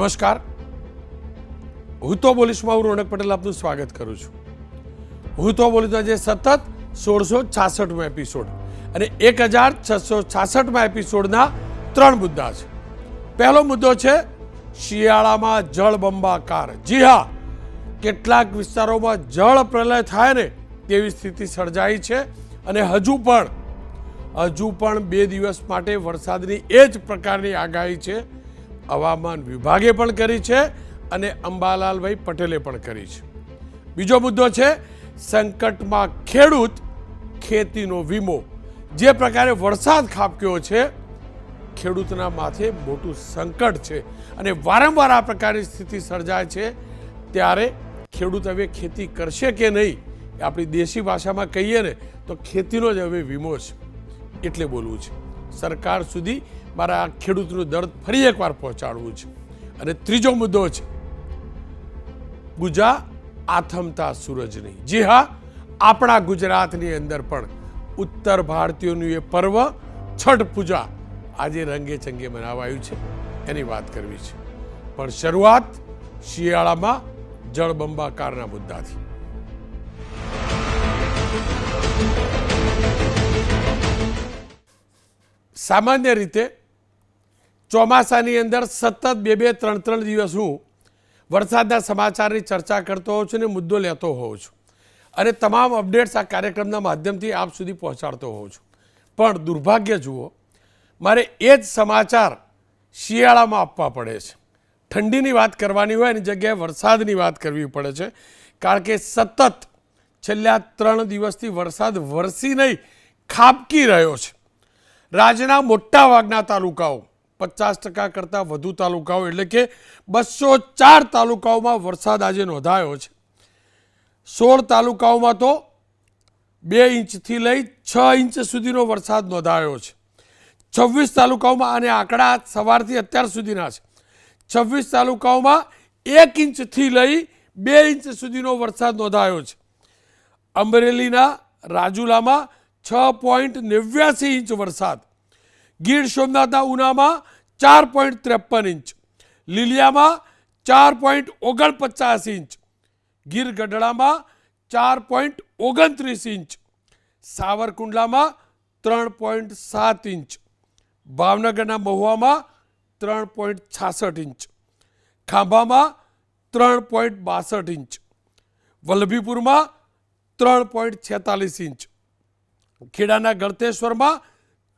નમસ્કાર. હું તો બોલીશમાં હું રોનક પટેલ, આપનું સ્વાગત કરું છું. હું તો બોલીશમાં જે સતત સોળસો છાસઠમો એપિસોડ અને એક હજાર છસો છાસઠમાં એપિસોડના ત્રણ મુદ્દા છે. પહેલો મુદ્દો છે, શિયાળામાં જળબંબાકાર. જી હા, કેટલાક વિસ્તારોમાં જળ પ્રલય થાય ને તેવી સ્થિતિ સર્જાઈ છે અને હજુ પણ હજુ પણ બે દિવસ માટે વરસાદની એ જ પ્રકારની આગાહી છે. હવામાન વિભાગે પણ કરી છે અને અંબાલાલભાઈ પટેલે પણ કરી છે. બીજો મુદ્દો છે, સંકટમાં ખેડૂત ખેતીનો વીમો. જે પ્રકારે વરસાદ ખાબક્યો છે, ખેડૂતના માથે મોટું સંકટ છે અને વારંવાર આ પ્રકારની સ્થિતિ સર્જાય છે, ત્યારે ખેડૂત હવે ખેતી કરશે કે નહીં આપણી દેશી ભાષામાં કહીએ ને, તો ખેતીનો જ હવે વીમો છે. એટલે બોલવું છે. સરકાર સુધી મારા ખેડૂતનું દર્દ ફરી એકવાર પહોંચાડવું છે. અને ત્રીજો મુદ્દો છે ગુજા આથમતા સૂરજની જી હા, આપણા ગુજરાતની અંદર પણ ઉત્તર ભારતીયોનું એ પર્વ છઠ પૂજા આજે રંગે ચંગે મનાવાયું છે, એની વાત કરવી છે. પણ શરૂઆત શિયાળામાં જળબંબાકારના મુદ્દાથી. સામાન્ય રીતે ચોમાસાની અંદર સતત બે બે ત્રણ ત્રણ દિવસ હું વરસાદના સમાચારની ચર્ચા કરતો હોઉં છું અને મુદ્દો લેતો હોઉં છું. અને તમામ અપડેટ્સ આ કાર્યક્રમના માધ્યમથી આપ સુધી પહોંચાડતો હોઉં છું. પણ દુર્ભાગ્ય જુઓ, મારે એ જ સમાચાર શિયાળામાં આપવા પડે છે. ઠંડીની વાત કરવાની હોય એની જગ્યાએ વરસાદની વાત કરવી પડે છે, કારણ કે સતત છેલ્લા ત્રણ દિવસથી વરસાદ વરસી નહીં, ખાબકી રહ્યો છે. રાજ્યના મોટા ભાગના તાલુકાઓ પચાસ ટકા કરતાં વધુ તાલુકાઓ, એટલે કે બસો ચાર તાલુકાઓમાં વરસાદ આજે નોંધાયો છે. સોળ તાલુકાઓમાં તો બે ઇંચથી લઈ છ ઇંચ સુધીનો વરસાદ નોંધાયો છે. છવ્વીસ તાલુકાઓમાં અને આંકડા સવારથી અત્યાર સુધીના છે. છવ્વીસ તાલુકાઓમાં એક ઇંચથી લઈ બે ઇંચ સુધીનો વરસાદ નોંધાયો છે. અમરેલીના રાજુલામાં છ પોઈન્ટ નેવ્યાસી ઇંચ વરસાદ ગીર સોમનાથના ઉનામાં ચાર પોઈન્ટ ત્રેપન ઇંચ, લીલિયામાં ચાર પોઈન્ટ ઓગણપચાસ ઇંચ, ગીર ગઢડામાં ચાર પોઈન્ટ ઓગણત્રીસ ઇંચ, સાવરકુંડલામાં ત્રણ પોઈન્ટ સાત ઇંચ, ભાવનગરના મહુવામાં ત્રણ પોઈન્ટ છાસઠ ઇંચ, ખાંભામાં ત્રણ પોઈન્ટ બાસઠ ઇંચ, વલ્લભીપુરમાં ત્રણ પોઈન્ટ છેતાલીસ ઇંચ, ખેડાના ગળતેશ્વરમાં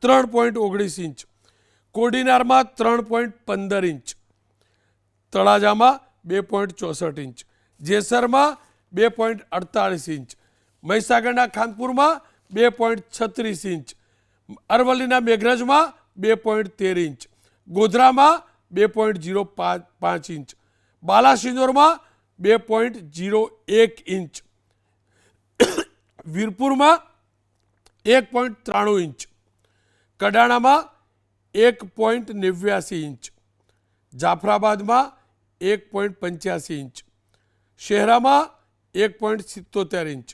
ત્રણ પોઈન્ટ ઓગણીસ ઇંચ. કોડીનારમાં ત્રણ પોઈન્ટ પંદર ઇંચ. તળાજામાં બે પોઈન્ટ ચોસઠ ઇંચ. જેસરમાં બે પોઈન્ટ અડતાળીસ ઇંચ. મહીસાગરના ખાનપુરમાં બે પોઈન્ટ છત્રીસ ઇંચ. અરવલ્લીના મેઘરજમાં બે પોઈન્ટ તેર ઇંચ. ગોધરામાં બે પોઈન્ટ જીરો પાંચ ઇંચ. બાલાસિનોરમાં બે પોઈન્ટ જીરો એક ઇંચ. વીરપુરમાં એક પોઈન્ટ ત્રાણું ઇંચ. કડાણામાં એક પોઈન્ટ નેવ્યાસી ઇંચ, જાફરાબાદમાં એક પોઈન્ટ પંચ્યાસી ઇંચ, શહેરામાં એક પોઈન્ટ સિત્તોતેર ઇંચ,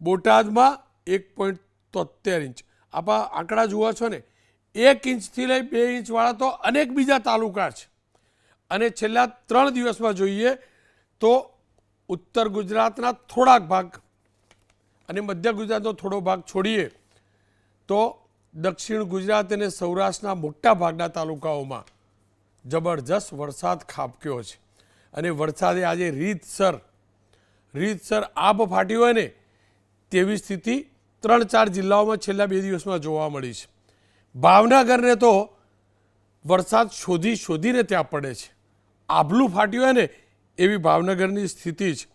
બોટાદમાં એક પોઈન્ટ તોતેર ઇંચ. આપા આંકડા જુઓ છો ને, એક ઇંચથી લઈ બે ઇંચવાળા તો અનેક બીજા તાલુકા છે. અને છેલ્લા ત્રણ દિવસમાં જોઈએ તો ઉત્તર ગુજરાતના થોડાક ભાગ અને મધ્ય ગુજરાતનો થોડો ભાગ છોડીએ તો દક્ષિણ ગુજરાત અને સૌરાષ્ટ્રના મોટા ભાગના તાલુકાઓમાં જબરજસ્ત વરસાદ ખાબક્યો છે. અને વરસાદે આજે રીતસર રીતસર આબ ફાટી હોય ને, તેવી સ્થિતિ ત્રણ ચાર જિલ્લાઓમાં છેલ્લા બે દિવસમાં જોવા મળી છે. ભાવનગરને તો વરસાદ શોધી શોધીને ત્યાં પડે છે. આબલું ફાટ્યું હોય ને, એવી ભાવનગરની સ્થિતિ છે.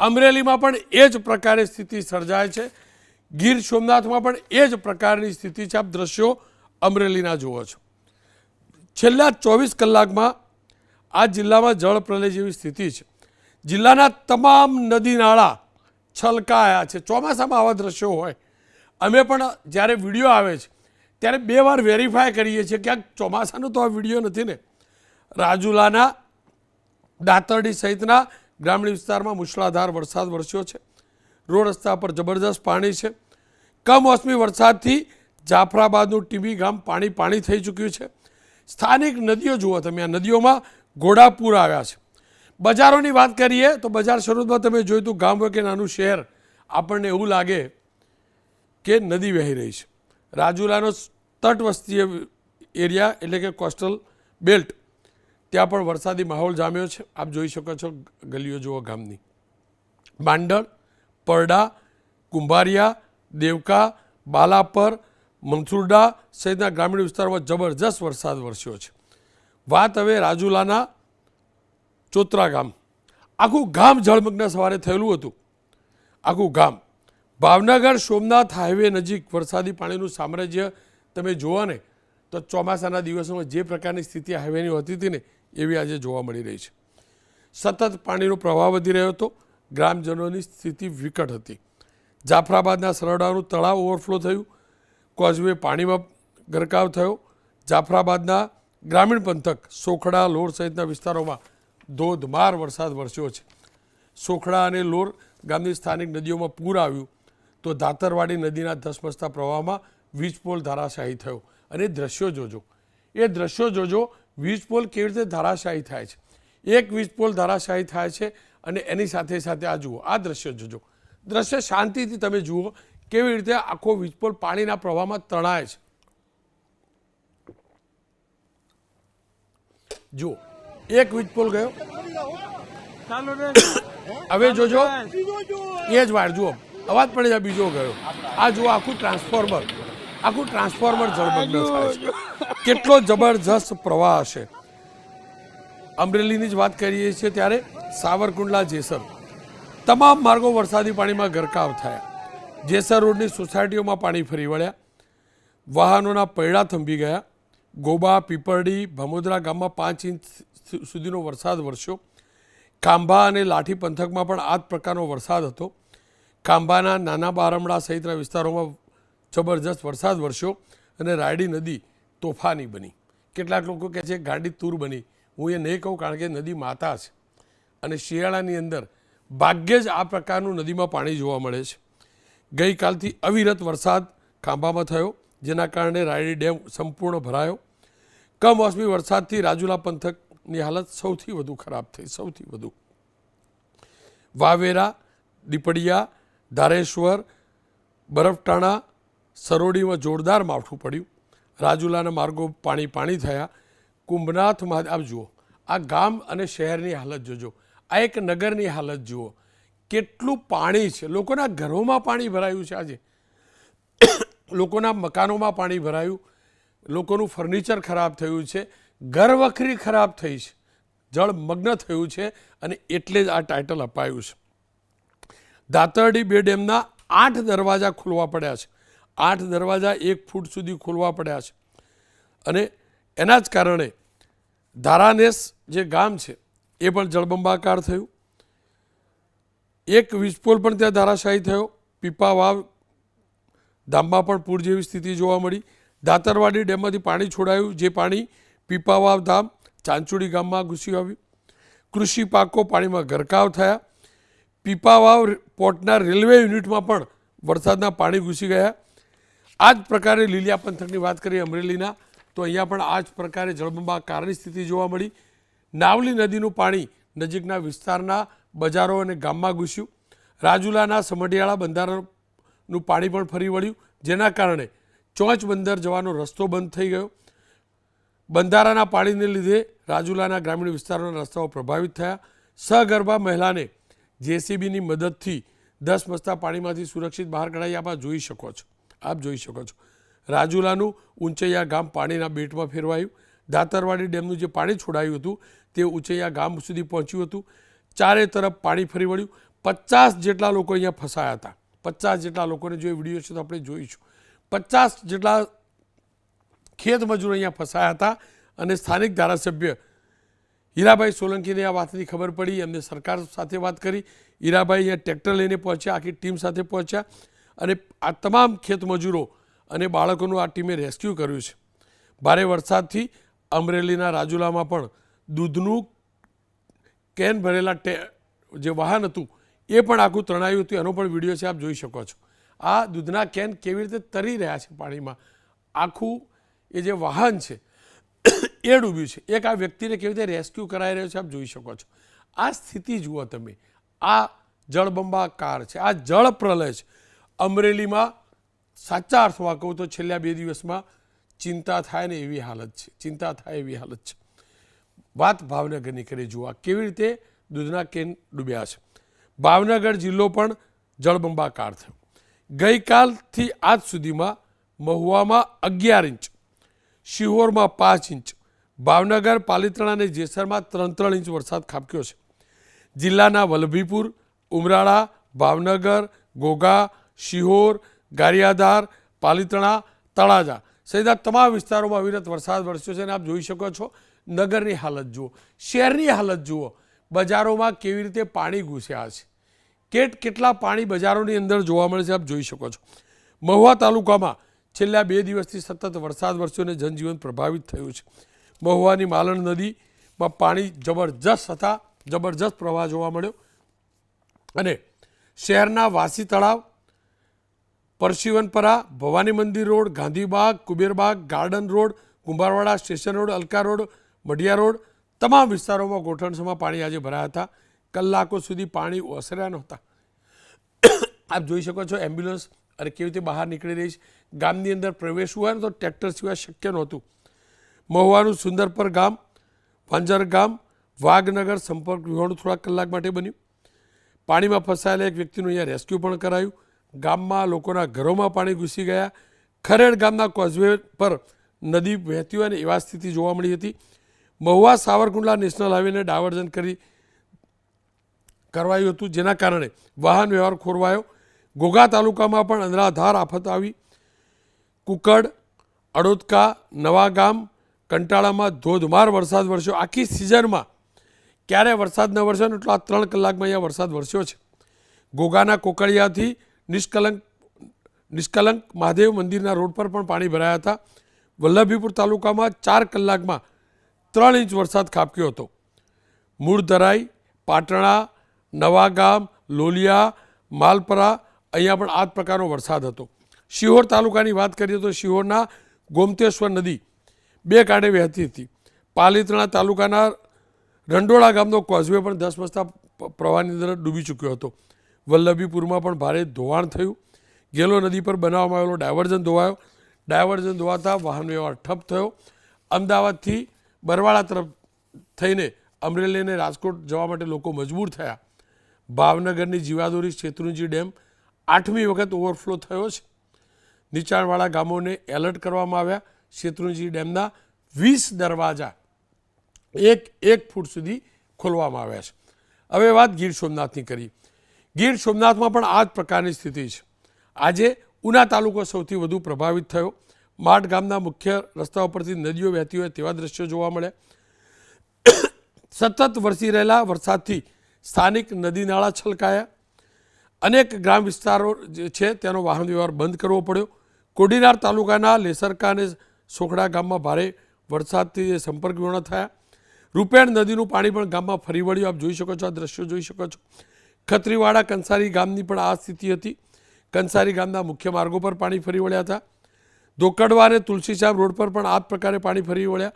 અમરેલીમાં પણ એ જ પ્રકારે સ્થિતિ સર્જાય છે. ગીર સોમનાથમાં પણ એ જ પ્રકારની સ્થિતિ છે. આપ દ્રશ્યો અમરેલીના જુઓ છો. છેલ્લા ચોવીસ કલાકમાં આ જિલ્લામાં જળ પ્રલય જેવી સ્થિતિ છે. જિલ્લાના તમામ નદી નાળા છલકાયા છે. ચોમાસામાં આવા દ્રશ્યો હોય. અમે પણ જ્યારે વીડિયો આવે છે, ત્યારે બે વાર વેરીફાય કરીએ છીએ ક્યાંક ચોમાસાનો તો આ વીડિયો નથી ને. રાજુલાના, દાતરડી સહિતના ગ્રામીણ વિસ્તારમાં મુશળાધાર વરસાદ વરસ્યો છે. રોડ રસ્તા પર જબરદસ્ત પાણી છે. કમોસમી વરસાદથી જાફરાબાદનું ટીબી ગામ પાણી પાણી થઈ ચૂક્યું છે. સ્થાનિક નદીઓ જુઓ તમે, આ નદીઓમાં ઘોડાપુર આવ્યા છે. બજારોની વાત કરીએ તો બજાર શરૂઆતમાં તમે જોયું હતું ગામ હોય કે નાનું શહેર. આપણને એવું લાગે કે નદી વહી રહી છે. રાજુલાનો તટવસ્તીય એરિયા એટલે કે કોસ્ટલ બેલ્ટ. ત્યાં પણ વરસાદી માહોલ જામ્યો છે. આપ જોઈ શકો છો ગલીઓ જુઓ ગામની. માંડળ પરડા, કુંભારિયા, દેવકા, બાલાપર, મનસુરડા સહિતના ગ્રામીણ વિસ્તારોમાં જબરજસ્ત વરસાદ વરસ્યો છે. વાત હવે રાજુલાના ચોતરા ગામ. આખું ગામ જળમગ્ન સવારે થયેલું હતું. આખું ગામ. ભાવનગર સોમનાથ હાઈવે નજીક વરસાદી પાણીનું સામ્રાજ્ય તમે જુઓ ને, તો ચોમાસાના દિવસોમાં જે પ્રકારની સ્થિતિ હાઈવેની હોતી હતી ને, એવી આજે જોવા મળી રહી છે. સતત પાણીનો પ્રવાહ વધી રહ્યો હતો. ગ્રામજનોની સ્થિતિ વિકટ હતી. જાફરાબાદના સરડાનું તળાવ ઓવરફ્લો થયું. કોઝવે પાણીમાં ગરકાવ થયો. જાફરાબાદના ગ્રામીણ પંથક સોખડા, લોર સહિતના વિસ્તારોમાં ધોધમાર વરસાદ વરસ્યો છે. સોખડા અને લોર ગામની સ્થાનિક નદીઓમાં પૂર આવ્યું તો દાતરવાડી નદીના ધસમસતા પ્રવાહમાં વીજપોલ ધારાશાહી થયો. અને દ્રશ્યો જોજો. એ દ્રશ્યો જોજો વીજપોલ કેવી રીતે ધારાશાહી થાય છે? એક વીજપોલ ધારાશાહી થાય છે અને એની સાથે સાથે આ જુઓ આ દ્રશ્ય જોજો. દ્રશ્ય શાંતિથી તમે જુઓ કેવી રીતે આખો વીજપોલ પાણીના પ્રવાહમાં તણાય છે. જુઓ એક વીજપોલ ગયો. હવે જોજો. એ જ વાર જુઓ. અવાજ પણ બીજો ગયો. આ જુઓ આખું ટ્રાન્સફોર્મર. આખું ટ્રાન્સફોર્મર જળમગ્ન થાય છે. કેટલો જબરજસ્ત પ્રવાહ હશે. અમરેલીની જ વાત કરીએ છીએ ત્યારે સાવરકુંડલા જેસર. તમામ માર્ગો વરસાદી પાણીમાં ગરકાવ થયા. જેસર રોડની સોસાયટીઓમાં પાણી ફરી વળ્યા. વાહનોના પૈડા થંભી ગયા. ગોબા, પીપરડી, ભમોદરા ગામમાં પાંચ ઇંચ સુધીનો વરસાદ વરસ્યો. ખાંભા અને લાઠી પંથકમાં પણ આ જ પ્રકારનો વરસાદ હતો. ખાંભાના નાના બારમડા સહિતના વિસ્તારોમાં જબરજસ્ત વરસાદ વરસ્યો અને રાયડી નદી તોફાની બની. કેટલાક લોકો કહે છે ગાંડી તૂર બની. હું એ નહીં કહું કારણ કે નદી માતા છે. અને શિયાળાની અંદર ભાગ્યે જ આ પ્રકારનું નદીમાં પાણી જોવા મળે છે. ગઈકાલથી અવિરત વરસાદ ખાંભામાં થયો, જેના કારણે રાયડી ડેમ સંપૂર્ણ ભરાયો. કમોસમી વરસાદથી રાજુલા પંથકની હાલત સૌથી વધુ ખરાબ થઈ, સૌથી વધુ. વાવેરા, દીપડિયા, ધારેશ્વર, બરફટાણા, સરોડીમાં જોરદાર માવઠું પડ્યું. રાજુલાના માર્ગો પાણી પાણી થયા. કુંભનાથ મહાદેવ જુઓ. આ ગામ અને શહેરની હાલત જોજો. આ એક નગરની હાલત જુઓ. કેટલું પાણી છે. લોકોના ઘરોમાં પાણી ભરાયું છે આજે. લોકોના મકાનોમાં પાણી ભરાયું. લોકોનું ફર્નિચર ખરાબ થયું છે. ઘરવખરી ખરાબ થઈ છે. જળમગ્ન થયું છે અને એટલે જ આ ટાઇટલ અપાયું છે. દાતરડી બે ડેમના આઠ દરવાજા ખોલવા પડ્યા છે. આઠ દરવાજા એક ફૂટ સુધી ખોલવા પડ્યા છે. અને એના જ કારણે ધારાનેસ જે ગામ છે, એ પણ જળબંબાકાર થયું. એક વીજપોલ પણ ત્યાં ધારાશાયી થયો. પીપા વાવ ધામમાં પણ પૂર જેવી સ્થિતિ જોવા મળી. દાતરવાડી ડેમમાંથી પાણી છોડાયું, જે પાણી પીપાવાવ ધામ ચાંચુડી ગામમાં ઘૂસી આવ્યું. કૃષિ પાકો પાણીમાં ગરકાવ થયા. પીપાવાવ પોર્ટના રેલવે યુનિટમાં પણ વરસાદના પાણી ઘૂસી ગયા. આ જ પ્રકારે લીલિયા પંથકની વાત કરીએ અમરેલીના. તો અહીંયા પણ આ જ પ્રકારે જળબંબાકારની સ્થિતિ જોવા મળી. નાવલી નદીનું પાણી નજીકના વિસ્તારના બજારો અને ગામમાં ઘૂસ્યું. રાજુલાના સમઢિયાળા બંધારણનું પાણી પણ ફરી વળ્યું, જેના કારણે ચોંચ બંદર જવાનો રસ્તો બંધ થઈ ગયો. બંધારાના પાણીને લીધે રાજુલાના ગ્રામીણ વિસ્તારોના રસ્તાઓ પ્રભાવિત થયા. સગર્ભા મહિલાને જેસીબીની મદદથી દસ મસ્તા પાણીમાંથી સુરક્ષિત બહાર કઢાઈ આપ જોઈ શકો છો. આપ જોઈ શકો છો. રાજુલાનું ઊંચૈયા ગામ પાણીના બેટમાં ફેરવાયું. દાતરવાડી ડેમનું જે પાણી છોડાયું હતું, તે ઊંચૈયા ગામ સુધી પહોંચ્યું હતું. ચારે તરફ પાણી ફરી વળ્યું. પચાસ જેટલા લોકો અહીંયા ફસાયા હતા. પચાસ જેટલા લોકોને જો એ વીડિયો છે તો આપણે જોઈશું. પચાસ જેટલા ખેત મજૂરો અહીંયા ફસાયા હતા અને સ્થાનિક ધારાસભ્ય હીરાભાઈ સોલંકીને આ વાતની ખબર પડી. એમને સરકાર સાથે વાત કરી. હીરાભાઈ અહીંયા ટ્રેક્ટર લઈને પહોંચ્યા, આખી ટીમ સાથે પહોંચ્યા અને આ તમામ ખેત મજૂરો અને બાળકોનું આ ટીમે રેસ્ક્યુ કર્યું છે. ભારે વરસાદથી અમરેલીના રાજુલામાં પણ દૂધનું કેન ભરેલા ટે, જે વાહન હતું, એ પણ આખું તણાયું હતું. એનો પણ વીડિયો છે, આપ જોઈ શકો છો. આ દૂધના કેન કેવી રીતે તરી રહ્યા છે પાણીમાં? આખું એ જે વાહન છે, એ ડૂબ્યું છે. એક આ વ્યક્તિને કેવી રીતે રેસ્ક્યુ કરાઈ રહ્યો છે, આપ જોઈ શકો છો. આ સ્થિતિ જુઓ તમે. આ જળબંબાકાર છે. આ જળ પ્રલય છે. અમરેલીમાં સાચા અર્થમાં કહું તો છેલ્લા બે દિવસમાં ચિંતા થાય ને એવી હાલત છે. ચિંતા થાય એવી હાલત છે. વાત ભાવનગરની કરી આ કેવી રીતે દૂધના કેન ડૂબ્યા છે. ભાવનગર જિલ્લો પણ જળબંબાકાર થયો. ગઈકાલથી આજ સુધીમાં મહુવામાં અગિયાર ઇંચ, શિહોરમાં પાંચ ઇંચ, ભાવનગર, પાલિતણા અને જેસરમાં ત્રણ ત્રણ ઇંચ વરસાદ ખાબક્યો છે. જિલ્લાના વલભીપુર ઉમરાળા, ભાવનગર ઘોઘા શિહોર ગારિયાધાર, પાલિતણા, તળાજા સહિતના તમામ વિસ્તારોમાં અવિરત વરસાદ વરસ્યો છે અને આપ જોઈ શકો છો, નગરની હાલત જુઓ, શહેરની હાલત જુઓ, બજારોમાં કેવી રીતે પાણી ઘૂસ્યા છે. કેટ કેટલા પાણી બજારોની અંદર જોવા મળે છે આપ જોઈ શકો છો. મહુવા તાલુકામાં છેલ્લા બે દિવસથી સતત વરસાદ વરસ્યો અને જનજીવન પ્રભાવિત થયું છે. મહુવાની માલણ નદીમાં પાણી જબરજસ્ત હતા, જબરજસ્ત પ્રવાહ જોવા મળ્યો અને શહેરના વાસી તળાવ પરશિવનપરા, Bhavani Mandir road, Gandhibagh, Kuberbagh, garden road, Kumbharwada station road, Alka road, Madhiya road તમામ વિસ્તારોમાં ગોઠણસમાં પાણી આજે ભરાયા હતા. કલાકો સુધી પાણી ઓસર્યા નહોતા. આપ જોઈ શકો છો, એમ્બ્યુલન્સ અને કેવી રીતે બહાર નીકળી રહી છે. ગામની અંદર પ્રવેશવું હોય ને તો ટ્રેક્ટર સિવાય શક્ય નહોતું. મહુવાનું સુંદરપર ગામ, વાંજર ગામ, વાઘનગર સંપર્ક વિહોણું થોડાક કલાક માટે બન્યું. પાણીમાં ફસાયેલા એક વ્યક્તિનું અહીંયા રેસ્ક્યુ પણ કરાયું. ગામમાં લોકોના ઘરોમાં પાણી ઘૂસી ગયા. ખરેડ ગામના કોઝવે પર નદી વહેતી હોય ને એવા સ્થિતિ જોવા મળી હતી. મહુવા સાવરકુંડલા નેશનલ હાઈવેને ડાયવર્ઝન કરી કરવાયું હતું, જેના કારણે વાહન વ્યવહાર ખોરવાયો. ઘોઘા તાલુકામાં પણ અનરાધાર આફત આવી. કુકડ, અડોદકા, નવાગામ, કંટાળામાં ધોધમાર વરસાદ વરસ્યો. આખી સિઝનમાં ક્યારે વરસાદ ન વરસ્યો એટલો આ ત્રણ કલાકમાં અહીંયા વરસાદ વરસ્યો છે. ઘોઘાના કોકડિયાથી નિષ્કલંક નિષ્કલંક મહાદેવ મંદિરના રોડ પર પણ પાણી ભરાયા હતા. વલ્લભીપુર તાલુકામાં ચાર કલાકમાં ત્રણ ઇંચ વરસાદ ખાબક્યો હતો. મૂળધરાઈ, પાટણા, નવાગામ, લોલિયા, માલપરા અહીંયા પણ આ જ પ્રકારનો વરસાદ હતો. શિહોર તાલુકાની વાત કરીએ તો શિહોરના ગોમતેશ્વર નદી બે કાંઠે વહેતી હતી. પાલિતણા તાલુકાના રંડોળા ગામનો કોઝવે પણ દસ વસ્તા પ્રવાહની અંદર ડૂબી ચૂક્યો હતો. વલ્લભીપુરમાં પણ ભારે ધોવાણ થયું. ગેલો નદી પર બનાવવામાં આવેલો ડાયવર્ઝન ધોવાયો. ડાયવર્ઝન ધોવાતા વાહન વ્યવહાર ઠપ થયો. અમદાવાદથી બરવાળા તરફ થઈને અમરેલી અને રાજકોટ જવા માટે લોકો મજબૂર થયા. ભાવનગરની જીવાદોરી શેત્રુંજી ડેમ આઠમી વખત ઓવરફ્લો થયો છે. નીચાણવાળા ગામોને એલર્ટ કરવામાં આવ્યા. શેત્રુંજી ડેમના વીસ દરવાજા એક એક ફૂટ સુધી ખોલવામાં આવ્યા છે. હવે વાત ગીર સોમનાથની કરી ગીર સોમનાથમાં પણ આ જ પ્રકારની સ્થિતિ છે. આજે ઉના તાલુકો સૌથી વધુ પ્રભાવિત થયો. માટ ગામના મુખ્ય રસ્તા ઉપરથી નદીઓ વહેતી હોય તેવા દ્રશ્યો જોવા મળ્યા સતત વરસી રહેલા વરસાદથી સ્થાનિક નદી નાળા છલકાયા. અનેક ગ્રામ વિસ્તારો જે છે તેનો વાહન વ્યવહાર બંધ કરવો પડ્યો. કોડીનાર તાલુકાના લેસરકા અને સોખડા ગામમાં ભારે વરસાદથી સંપર્ક વિહોણા થયા. રૂપેણ નદીનું પાણી પણ ગામમાં ફરી વળ્યું. આપ જોઈ શકો છો, આ દ્રશ્યો જોઈ શકો છો. ખત્રીવાડા કંસારી ગામની પણ આ સ્થિતિ હતી. કંસારી ગામના મુખ્ય માર્ગો પર પાણી ફરી વળ્યા હતા. ધોકડવા અને તુલસીશ્યામ રોડ પર પણ આ પ્રકારે પાણી ફરી વળ્યા.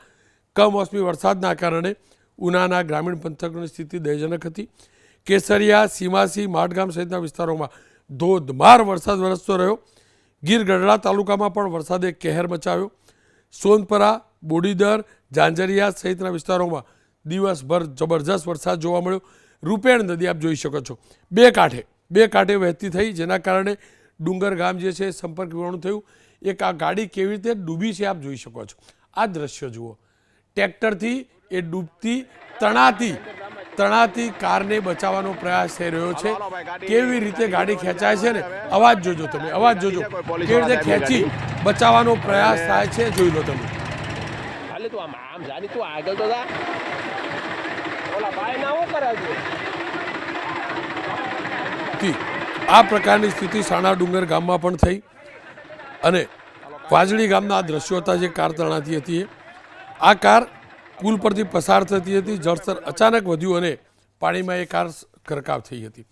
કમોસમી વરસાદના કારણે ઉનાના ગ્રામીણ પંથકોની સ્થિતિ દયજનક હતી. કેસરિયા, સીમાસી માટગામ સહિતના વિસ્તારોમાં ધોધમાર વરસાદ વરસતો રહ્યો. ગીર ગઢડા તાલુકામાં પણ વરસાદે કહેર મચાવ્યો. સોનપરા, બોડીદર, ઝાંઝરિયા સહિતના વિસ્તારોમાં દિવસભર જબરજસ્ત વરસાદ જોવા મળ્યો. રૂપેણ નદી આપ જોઈ શકો છો. બે કાંઠે બે કાંઠે વહેતી થઈ જેના કારણે ડુંગર ગામ જે છે સંપર્ક વિહોણું થયું. એક આ ગાડી કેવી રીતે ડૂબી છે આપ જોઈ શકો છો. આ દ્રશ્ય જુઓ. ટ્રેક્ટરથી એ ડૂબતી, તણાતી તણાતી કારને બચાવવાનો પ્રયાસ થઈ રહ્યો છે. કેવી રીતે ગાડી ખેંચાય છે ને? અવાજ જોજો તમે, અવાજ જોજો. કેવી રીતે ખેંચી બચાવવાનો પ્રયાસ થાય છે, જોઈ લો તમે. આગળ તો જા ઓલા ભાઈ ના શું કરે આ પ્રકારની સ્થિતિ સાણા ડુંગર ગામમાં પણ થઈ અને વાજળી ગામના આ દ્રશ્યો હતા જે કાર તણાતી હતી. આ કાર પુલ પરથી પસાર થતી હતી, જળસ્તર અચાનક વધ્યું અને પાણીમાં એ કાર ગરકાવ થઈ હતી.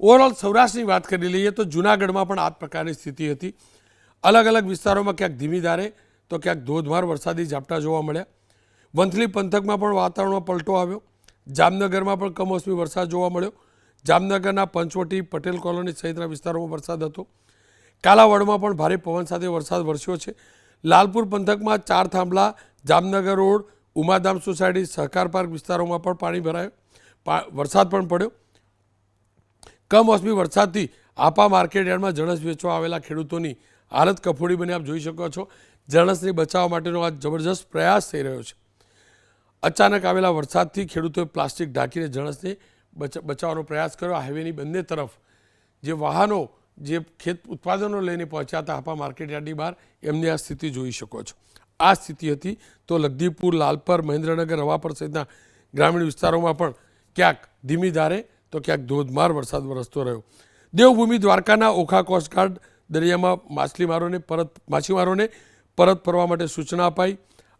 ઓવરઓલ સૌરાષ્ટ્રની વાત કરી લઈએ તો જૂનાગઢમાં પણ આ પ્રકારની સ્થિતિ હતી. અલગ અલગ વિસ્તારોમાં ક્યાંક ધીમી ધારે તો ક્યાંક ધોધમાર વરસાદી ઝાપટા જોવા મળ્યા. વંથલી પંથકમાં પણ વાતાવરણમાં પલટો આવ્યો. જામનગરમાં પણ કમોસમી વરસાદ જોવા મળ્યો. જામનગરના પંચવટી પટેલ કોલોની સહિતના વિસ્તારોમાં વરસાદ હતો. કાલાવાડમાં પણ ભારે પવન સાથે વરસાદ વરસ્યો છે. લાલપુર પંથકમાં ચાર થાંભલા, Jamnagar road, Umadham society, Sahkar park વિસ્તારોમાં પણ પાણી ભરાયો. વરસાદ પણ પડ્યો. કમોસમી વરસાદથી આપા માર્કેટ યાર્ડમાં જણસ વેચવા આવેલા ખેડૂતોની હાલત કફોડી બની. આપ જોઈ શકો છો, જણસને બચાવવા માટેનો આ જબરજસ્ત પ્રયાસ થઈ રહ્યો છે. અચાનક આવેલા વરસાદથી ખેડૂતોએ પ્લાસ્ટિક ઢાંકીને જણસને બચાવવાનો પ્રયાસ કર્યો. હાઈવેની બંને તરફ જે વાહનો, જે ખેત ઉત્પાદનો લઈને પહોંચ્યા હતા હાપા માર્કેટ યાર્ડની બહાર, એમની આ સ્થિતિ જોઈ શકો છો. આ સ્થિતિ હતી તો લગદીપુર લાલપર, મહેન્દ્રનગર, રવાપર સહિતના ગ્રામીણ વિસ્તારોમાં પણ ક્યાંક ધીમી ધારે, તો ક્યાંક ધોધમાર વરસાદ વરસતો રહ્યો. દેવભૂમિ દ્વારકાના ઓખા કોસ્ટગાર્ડ દરિયામાં માછલીમારોને પરત, માછીમારોને પરત ફરવા માટે સૂચના અપાઈ.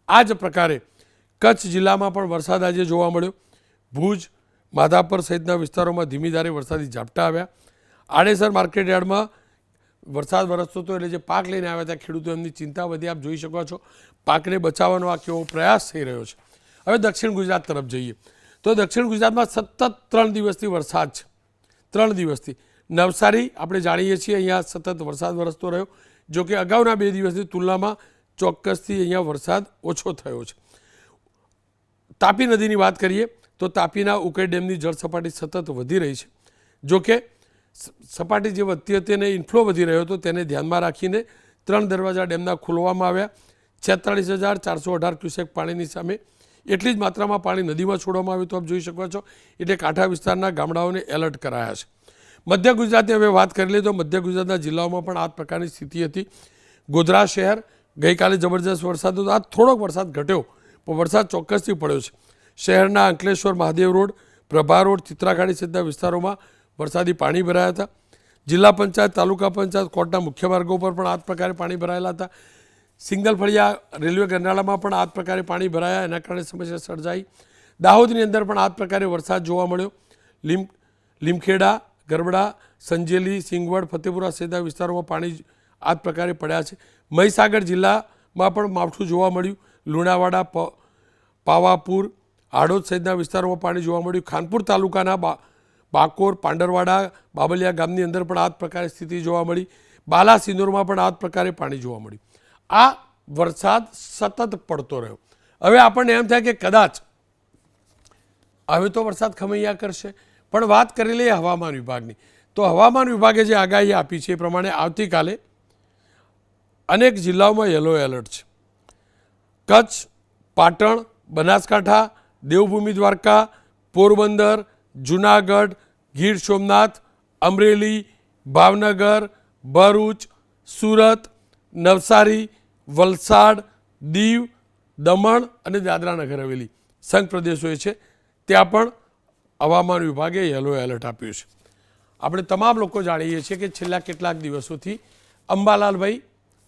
આ જ પ્રકારે કચ્છ જિલ્લામાં પણ વરસાદ આજે જોવા મળ્યો. ભુજ, માધાપર સહિતના વિસ્તારોમાં ધીમી ધારે વરસાદી ઝાપટા આવ્યા. આડેસર માર્કેટ યાર્ડમાં વરસાદ વરસતો હતો એટલે જે પાક લઈને આવ્યા હતા ખેડૂતો, એમની ચિંતા વધી આપ જોઈ શકો છો. પાકને બચાવવાનો આ કેવો પ્રયાસ થઈ રહ્યો છે. હવે દક્ષિણ ગુજરાત તરફ જઈએ. તો દક્ષિણ ગુજરાતમાં સતત ત્રણ દિવસથી વરસાદ છે. ત્રણ દિવસથી. નવસારી આપણે જાણીએ છીએ અહીંયા સતત વરસાદ વરસતો રહ્યો. જો કે અગાઉના બે દિવસની તુલનામાં ચોક્કસથી અહીંયા વરસાદ ઓછો થયો છે. તાપી નદીની વાત કરીએ, તો તાપીના ઉકેઈ ડેમની જળ સપાટી સતત વધી રહી છે. જોકે સપાટી જે વધતી હતી અને ઇન્ફ્લો વધી રહ્યો હતો, તેને ધ્યાનમાં રાખીને ત્રણ દરવાજા ડેમના ખોલવામાં આવ્યા. છેતાળીસ હજાર ચારસો અઢાર ક્યુસેક પાણીની સામે એટલી જ માત્રામાં પાણી નદીમાં છોડવામાં આવ્યું તો આપ જોઈ શકો છો, એટલે કાંઠા વિસ્તારના ગામડાઓને એલર્ટ કરાયા છે. મધ્ય ગુજરાતની હવે વાત કરી લઈએ તો મધ્ય ગુજરાતના જિલ્લાઓમાં પણ આ પ્રકારની સ્થિતિ હતી. ગોધરા શહેર, ગઈકાલે જબરજસ્ત વરસાદ હતો. આ થોડોક વરસાદ ઘટ્યો. પણ વરસાદ ચોક્કસથી પડ્યો છે. શહેરના અંકલેશ્વર મહાદેવ રોડ પ્રભા રોડ, ચિત્રાખાડી સહિતના વિસ્તારોમાં વરસાદી પાણી ભરાયા હતા. જિલ્લા પંચાયત, તાલુકા પંચાયત, કોર્ટના મુખ્ય માર્ગો પર પણ આ પ્રકારે પાણી ભરાયેલા હતા. સિંગલ ફળિયા રેલવે ગરનાળામાં પણ આ પ્રકારે પાણી ભરાયા, એના કારણે સમસ્યા સર્જાઈ. દાહોદની અંદર પણ આ પ્રકારે વરસાદ જોવા મળ્યો. લીમ, લીમખેડા, ગરબડા, સંજેલી, સિંગવડ, ફતેપુરા સહિતના વિસ્તારોમાં પાણી આ પ્રકારે પડ્યા છે. મહીસાગર જિલ્લામાં પણ માવઠું જોવા મળ્યું. લુણાવાડા, પ, પાવાપુર હાડોદ સહિતના વિસ્તારોમાં પાણી જોવા મળ્યું. ખાનપુર તાલુકાના બાકોર, પાંડરવાડા, બાબલિયા ગામની અંદર પણ આ જ પ્રકારે સ્થિતિ જોવા મળી. બાલા, સિંદોરમાં પણ આ જ પ્રકારે પાણી જોવા મળ્યું. આ વરસાદ સતત પડતો રહ્યો. હવે આપણને એમ થાય કે કદાચ હવે તો વરસાદ ખમૈયા કરશે. પણ વાત કરી લઈએ હવામાન વિભાગની. તો હવામાન વિભાગે જે આગાહી આપી છે એ પ્રમાણે આવતીકાલે અનેક જિલ્લાઓમાં યલો એલર્ટ છે. કચ્છ, પાટણ, બનાસકાંઠા, દેવભૂમિ દ્વારકા, પોરબંદર, જુનાગઢ, ગીર સોમનાથ, અમરેલી, ભાવનગર, ભરૂચ, સુરત, નવસારી, વલસાડ, દીવ, દમણ અને દાદરા નગર હવેલી સંઘ પ્રદેશોએ છે. ત્યાં પણ હવામાન વિભાગે યલો એલર્ટ આપ્યું છે. આપણે તમામ લોકો જાણીએ છીએ કે છેલ્લા કેટલાક દિવસોથી અંબાલાલભાઈ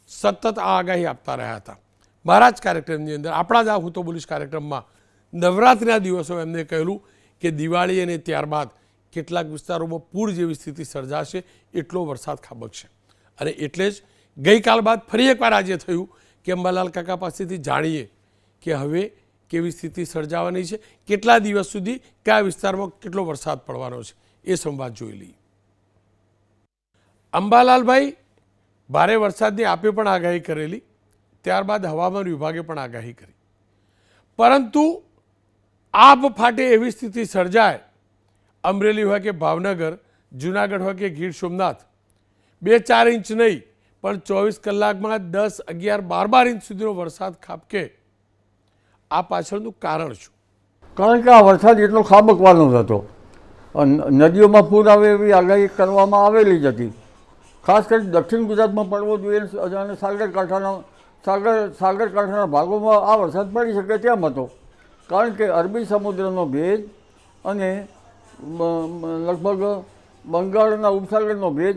સતત આ આગાહી આપતા રહ્યા હતા. મારા જ કાર્યક્રમની અંદર, આપણા જ આ હું તો બોલીશ કાર્યક્રમમાં, નવરાત્રિના દિવસો એમને કહેલું કે દિવાળી અને ત્યારબાદ કેટલાક વિસ્તારોમાં પૂર જેવી સ્થિતિ સર્જાશે, એટલો વરસાદ ખાબકશે. અને એટલે જ ગઈકાલ બાદ ફરી એકવાર આજે થયું કે અંબાલાલ કાકા પાસેથી જાણીએ કે હવે કેવી સ્થિતિ સર્જાવાની છે, કેટલા દિવસ સુધી કયા વિસ્તારમાં કેટલો વરસાદ પડવાનો છે, એ સંવાદ જોઈ લઈએ. અંબાલાલભાઈ, ભારે વરસાદની આપે પણ આગાહી કરેલી. ત્યારબાદ હવામાન વિભાગે પણ આગાહી કરી. પરંતુ આપ ફાટે એવી સ્થિતિ સર્જાય. અમરેલી હોય કે ભાવનગર, જુનાગઢ હોય કે ગીર સોમનાથ. બે ચાર ઇંચ નહીં, પણ ચોવીસ કલાકમાં દસ અગિયાર બાર બાર ઇંચ સુધીનો વરસાદ ખાબકે. આ પાછળનું કારણ શું? કારણ કે આ વરસાદ એટલો ખાબકવાનો જ હતો. નદીઓમાં પૂર આવે એવી આગાહી કરવામાં આવેલી જ હતી. ખાસ કરી દક્ષિણ ગુજરાતમાં પડવો જોઈએ અને સાગર કાંઠાના સાગર સાગર કાંઠાના ભાગોમાં આ વરસાદ પડી શકે તેમ હતો. કારણ કે અરબી સમુદ્રનો ભેજ અને લગભગ બંગાળના ઉપસાગરનો ભેજ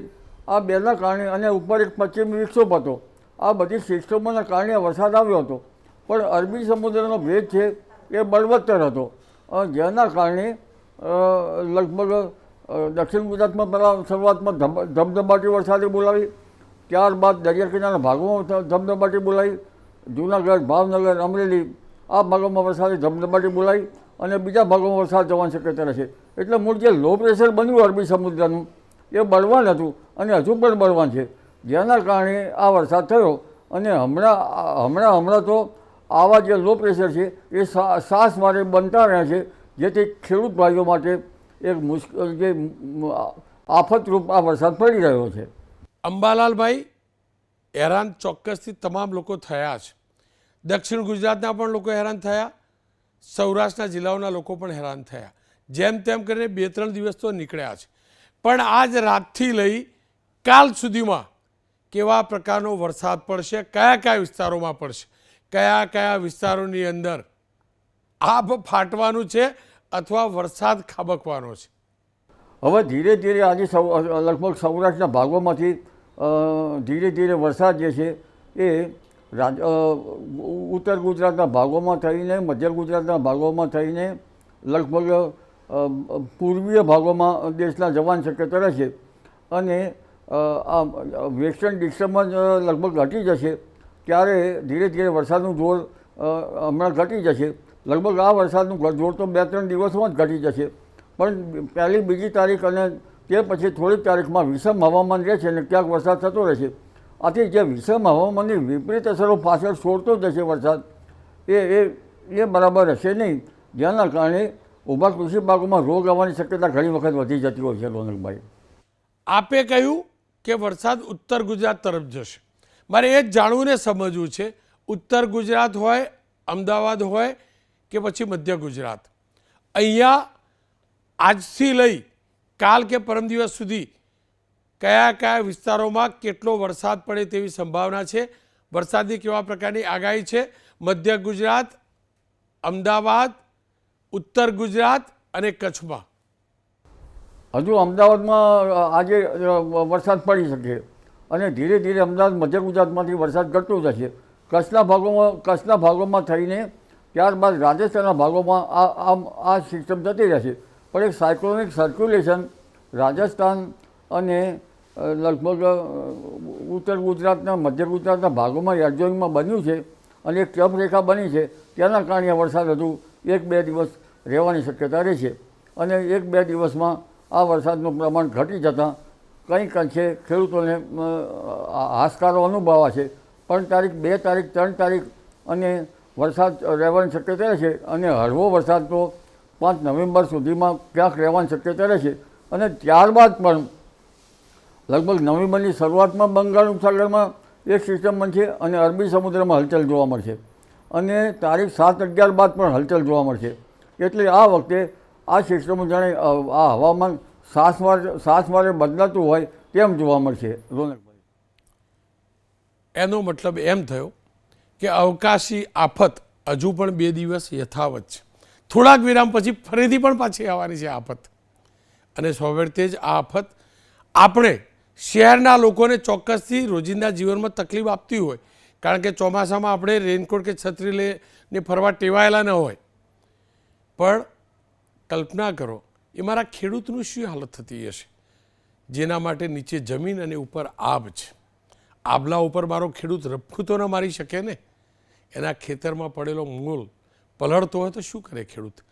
આ બેના કારણે અને ઉપર એક પશ્ચિમી વિક્ષોભ હતો. આ બધી સિસ્ટમોના કારણે વરસાદ આવ્યો હતો. પણ અરબી સમુદ્રનો ભેજ છે એ બળવત્તર હતો. જેના કારણે લગભગ દક્ષિણ ગુજરાતમાં પહેલાં શરૂઆતમાં ધમ ધબધબાટી વરસાદે બોલાવી. ત્યારબાદ દરિયા કિનારાના ભાગોમાં ધમધમાટી બોલાવી જુનાગઢ, ભાવનગર, અમરેલી, આ ભાગોમાં વરસાદ ધમધમાટી બોલાવી અને બીજા ભાગોમાં વરસાદ જવાની શક્યતા રહેશે. એટલે મૂળ જે લો પ્રેશર બન્યું અરબી સમુદ્રનું, એ બળવાન હતું અને હજુ પણ બળવાન છે. જેના કારણે આ વરસાદ થયો અને હમણાં હમણાં હમણાં તો આવા જે લો પ્રેશર છે, એ સા- શ્વાસ માટે બનતા રહ્યા છે, જેથી ખેડૂત ભાઈઓ માટે એક મુશ્કેલ જે આફતરૂપ આ વરસાદ પડી રહ્યો છે. અંબાલાલભાઈ હેરાન ચોક્કસથી તમામ લોકો થયા છે. દક્ષિણ ગુજરાતના પણ લોકો હેરાન થયા, સૌરાષ્ટ્રના જિલ્લાઓના લોકો પણ હેરાન થયા. જેમ તેમ કરીને બે ત્રણ દિવસ તો નીકળ્યા છે. પણ આજ રાતથી લઈ કાલ સુધીમાં કેવા પ્રકારનો વરસાદ પડશે, કયા કયા વિસ્તારોમાં પડશે, કયા કયા વિસ્તારોની અંદર આભ ફાટવાનું છે અથવા વરસાદ ખાબકવાનો છે? હવે ધીરે ધીરે આજે સૌ, લગભગ સૌરાષ્ટ્રના ભાગોમાંથી ધીરે ધીરે વરસાદ જે છે એ રાજ ઉત્તર ગુજરાતના ભાગોમાં થઈને, મધ્ય ગુજરાતના ભાગોમાં થઈને, લગભગ પૂર્વીય ભાગોમાં દેશના જવાની શક્યતા રહેશે અને આ વેસ્ટર્ન ડિસ્ટર્બન્સ લગભગ ઘટી જશે. ત્યારે ધીરે ધીરે વરસાદનું જોર હમણાં ઘટી જશે. લગભગ આ વરસાદનું જોર તો બે ત્રણ દિવસમાં જ ઘટી જશે. પણ પહેલી બીજી તારીખ અને તે પછી થોડીક તારીખમાં વિષમ હવામાન રહે છે અને ક્યાંક વરસાદ થતો રહેશે આથી જે વિષમ હવામાનની વિપરીત અસરો પાછળ છોડતો જશે વરસાદ. એ એ એ બરાબર હશે નહીં. જેના કારણે ઊભા કૃષિ પાકોમાં રોગ આવવાની શક્યતા ઘણી વખત વધી જતી હોય છે, રોનકભાઈ. આપે કહ્યું કે વરસાદ ઉત્તર ગુજરાત તરફ જશે. મારે એ જ જાણવું ને સમજવું છે. ઉત્તર ગુજરાત હોય, અમદાવાદ હોય કે પછી મધ્ય ગુજરાત. અહીંયા આજથી લઈ કાલ કે પરમ દિવસ સુધી કયા કયા વિસ્તારોમાં કેટલો વરસાદ પડે તેવી સંભાવના છે? વરસાદની કેવા પ્રકારની આગાહી છે? મધ્ય ગુજરાત, અમદાવાદ, ઉત્તર ગુજરાત અને કચ્છમાં. હજુ અમદાવાદમાં આજે વરસાદ પડી શકે. અને ધીરે ધીરે અમદાવાદ, મધ્ય ગુજરાતમાંથી વરસાદ ઘટતો જશે. કચ્છના ભાગોમાં કચ્છના ભાગોમાં થઈને ત્યારબાદ રાજસ્થાનના ભાગોમાં આ આ સિસ્ટમ જતી રહેશે. પણ એક સાયક્લોનિક સર્ક્યુલેશન રાજસ્થાન અને લગભગ ઉત્તર ગુજરાતના, મધ્ય ગુજરાતના ભાગોમાં એડજોઇંગમાં બન્યું છે અને એક કફ રેખા બની છે. તેના કારણે વરસાદ હજુ એક બે દિવસ રહેવાની શક્યતા રહેશે અને એક બે દિવસમાં આ વરસાદનું પ્રમાણ ઘટી જતાં કંઈક અંશે ખેડૂતોને હાશકારો અનુભવા છે. પણ તારીખ બે, તારીખ ત્રણ તારીખ અને વરસાદ રહેવાની શક્યતા રહેશે અને હળવો વરસાદ તો પાંચ નવેમ્બર સુધીમાં ક્યાંક રહેવાની શક્યતા રહેશે. અને ત્યારબાદ પણ લગભગ નવેમ્બરની શરૂઆતમાં બંગાળ ઉપસાગરમાં એક સિસ્ટમ બનશે અને અરબી સમુદ્રમાં હલચલ જોવા મળશે. અને તારીખ સાત અગિયાર બાદ પણ હલચલ જોવા મળશે. એટલે આ વખતે આ સિસ્ટમો જાણે આ હવામાન સાસવાર, સાસવારે બદલાતું હોય તેમ જોવા મળશે. રોનકભાઈ એનો મતલબ એમ થયો કે અવકાશી આફત હજુ પણ બે દિવસ યથાવત છે. થોડાક વિરામ પછી ફરીથી પણ પાછી આવવાની છે આફત. અને સ્વાભાવિક જ આ આફત આપણે શહેરના લોકોને ચોક્કસથી રોજિંદા જીવનમાં તકલીફ આપતી હોય, કારણ કે ચોમાસામાં આપણે રેનકોટ કે છત્રી લઈને ફરવા ટેવાયેલા ન હોય. પણ કલ્પના કરો, એ મારા ખેડૂતનું શું હાલત થતી હશે? જેના માટે નીચે જમીન અને ઉપર આબ છે. આબલા ઉપર મારો ખેડૂત રફખું તો ન મારી શકે ને? એના ખેતરમાં પડેલો મૂળ પલળતો હોય તો શું કરે ખેડૂત?